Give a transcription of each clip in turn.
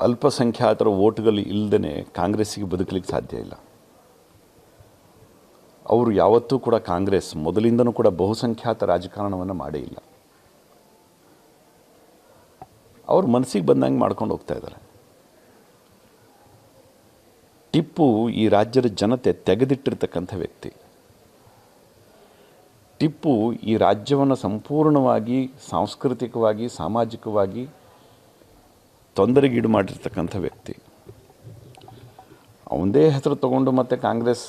ಅಲ್ಪಸಂಖ್ಯಾತರ ಓಟ್ಗಳು ಇಲ್ಲದೇ ಕಾಂಗ್ರೆಸ್ಸಿಗೆ ಬದುಕಲಿಕ್ಕೆ ಸಾಧ್ಯ ಇಲ್ಲ. ಅವರು ಯಾವತ್ತೂ ಕೂಡ ಕಾಂಗ್ರೆಸ್ ಮೊದಲಿಂದನೂ ಕೂಡ ಬಹುಸಂಖ್ಯಾತ ರಾಜಕಾರಣವನ್ನು ಮಾಡೇ ಇಲ್ಲ. ಅವ್ರ ಮನಸ್ಸಿಗೆ ಬಂದಂಗೆ ಮಾಡ್ಕೊಂಡು ಹೋಗ್ತಾ ಇದ್ದಾರೆ. ಟಿಪ್ಪು ಈ ರಾಜ್ಯದ ಜನತೆ ತೆಗೆದಿಟ್ಟಿರ್ತಕ್ಕಂಥ ವ್ಯಕ್ತಿ. ಟಿಪ್ಪು ಈ ರಾಜ್ಯವನ್ನು ಸಂಪೂರ್ಣವಾಗಿ ಸಾಂಸ್ಕೃತಿಕವಾಗಿ, ಸಾಮಾಜಿಕವಾಗಿ ತೊಂದರೆಗೀಡು ಮಾಡಿರ್ತಕ್ಕಂಥ ವ್ಯಕ್ತಿ. ಅವಂದೇ ಹೆಸರು ತಗೊಂಡು ಮತ್ತೆ ಕಾಂಗ್ರೆಸ್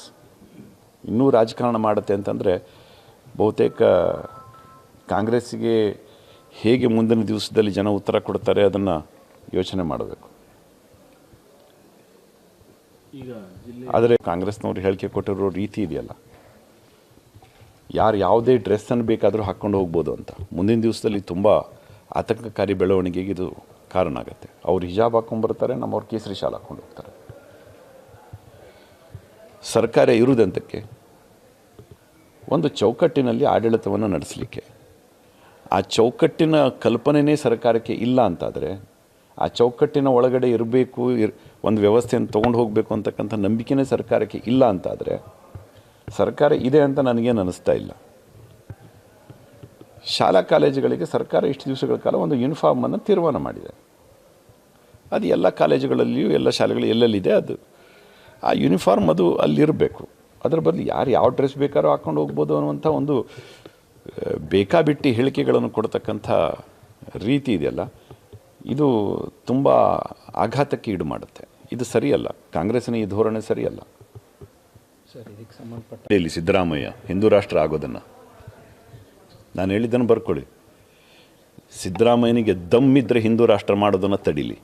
ಇನ್ನೂ ರಾಜಕಾರಣ ಮಾಡುತ್ತೆ ಅಂತಂದರೆ ಬಹುತೇಕ ಕಾಂಗ್ರೆಸ್ಸಿಗೆ ಹೇಗೆ ಮುಂದಿನ ದಿವಸದಲ್ಲಿ ಜನ ಉತ್ತರ ಕೊಡ್ತಾರೆ ಅದನ್ನು ಯೋಚನೆ ಮಾಡಬೇಕು. ಆದರೆ ಕಾಂಗ್ರೆಸ್ನವ್ರು ಹೇಳಿಕೆ ಕೊಟ್ಟಿರೋ ರೀತಿ ಇದೆಯಲ್ಲ. ಯಾರು ಯಾವುದೇ ಡ್ರೆಸ್ಸನ್ನು ಬೇಕಾದರೂ ಹಾಕ್ಕೊಂಡು ಹೋಗ್ಬೋದು ಅಂತ. ಮುಂದಿನ ದಿವಸದಲ್ಲಿ ತುಂಬ ಆತಂಕಕಾರಿ ಬೆಳವಣಿಗೆಗೆ ಇದು ಕಾರಣ ಆಗುತ್ತೆ ಅವ್ರು ಹಿಜಾಬ್ ಹಾಕ್ಕೊಂಡ್ಬರ್ತಾರೆ ನಮ್ಮವ್ರು ಕೇಸರಿ ಶಾಲ್ ಹಾಕೊಂಡು ಹೋಗ್ತಾರೆ. ಸರ್ಕಾರ ಇರುವುದಂತಕ್ಕೆ ಒಂದು ಚೌಕಟ್ಟಿನಲ್ಲಿ ಆಡಳಿತವನ್ನು ನಡೆಸಲಿಕ್ಕೆ, ಆ ಚೌಕಟ್ಟಿನ ಕಲ್ಪನೆಯೇ ಸರ್ಕಾರಕ್ಕೆ ಇಲ್ಲ ಅಂತಾದರೆ, ಆ ಚೌಕಟ್ಟಿನ ಒಳಗಡೆ ಇರಬೇಕು, ಇರ್ ಒಂದು ವ್ಯವಸ್ಥೆಯನ್ನು ತೊಗೊಂಡು ಹೋಗಬೇಕು ಅಂತಕ್ಕಂಥ ನಂಬಿಕೆನೇ ಸರ್ಕಾರಕ್ಕೆ ಇಲ್ಲ ಅಂತಾದರೆ, ಸರ್ಕಾರ ಇದೆ ಅಂತ ನನಗೇನು ಅನ್ನಿಸ್ತಾ ಇಲ್ಲ. ಶಾಲಾ ಕಾಲೇಜುಗಳಿಗೆ ಸರ್ಕಾರ ಇಷ್ಟು ದಿವಸಗಳ ಕಾಲ ಒಂದು ಯೂನಿಫಾರ್ಮನ್ನು ತೀರ್ಮಾನ ಮಾಡಿದೆ. ಅದು ಎಲ್ಲ ಕಾಲೇಜುಗಳಲ್ಲಿಯೂ ಎಲ್ಲ ಶಾಲೆಗಳು ಎಲ್ಲೆಲ್ಲಿದೆ ಅದು. ಆ ಯೂನಿಫಾರ್ಮ್ ಅದು ಅಲ್ಲಿರಬೇಕು. ಅದರ ಬದಲು ಯಾರು ಯಾವ ಡ್ರೆಸ್ ಬೇಕಾದ್ರೂ ಹಾಕ್ಕೊಂಡು ಹೋಗ್ಬೋದು ಅನ್ನುವಂಥ ಒಂದು ಬೇಕಾಬಿಟ್ಟಿ ಹೇಳಿಕೆಗಳನ್ನು ಕೊಡ್ತಕ್ಕಂಥ ರೀತಿ ಇದೆಯಲ್ಲ ಇದು ತುಂಬ ಆಘಾತಕ್ಕೆ ಈಡು ಮಾಡುತ್ತೆ. ಇದು ಸರಿಯಲ್ಲ. ಕಾಂಗ್ರೆಸ್ಸಿನ ಈ ಧೋರಣೆ ಸರಿಯಲ್ಲ. ಸರ್ ಇದಕ್ಕೆ ಸಂಬಂಧಪಟ್ಟ ಇಲ್ಲಿ ಸಿದ್ದರಾಮಯ್ಯ ಹಿಂದೂ ರಾಷ್ಟ್ರ ಆಗೋದನ್ನು. ನಾನು ಹೇಳಿದ್ದನ್ನು ಬರ್ಕೊಳ್ಳಿ. ಸಿದ್ದರಾಮಯ್ಯನಿಗೆ ದಮ್ಮಿದ್ರೆ ಹಿಂದೂ ರಾಷ್ಟ್ರ ಮಾಡೋದನ್ನು ತಡೀಲಿ.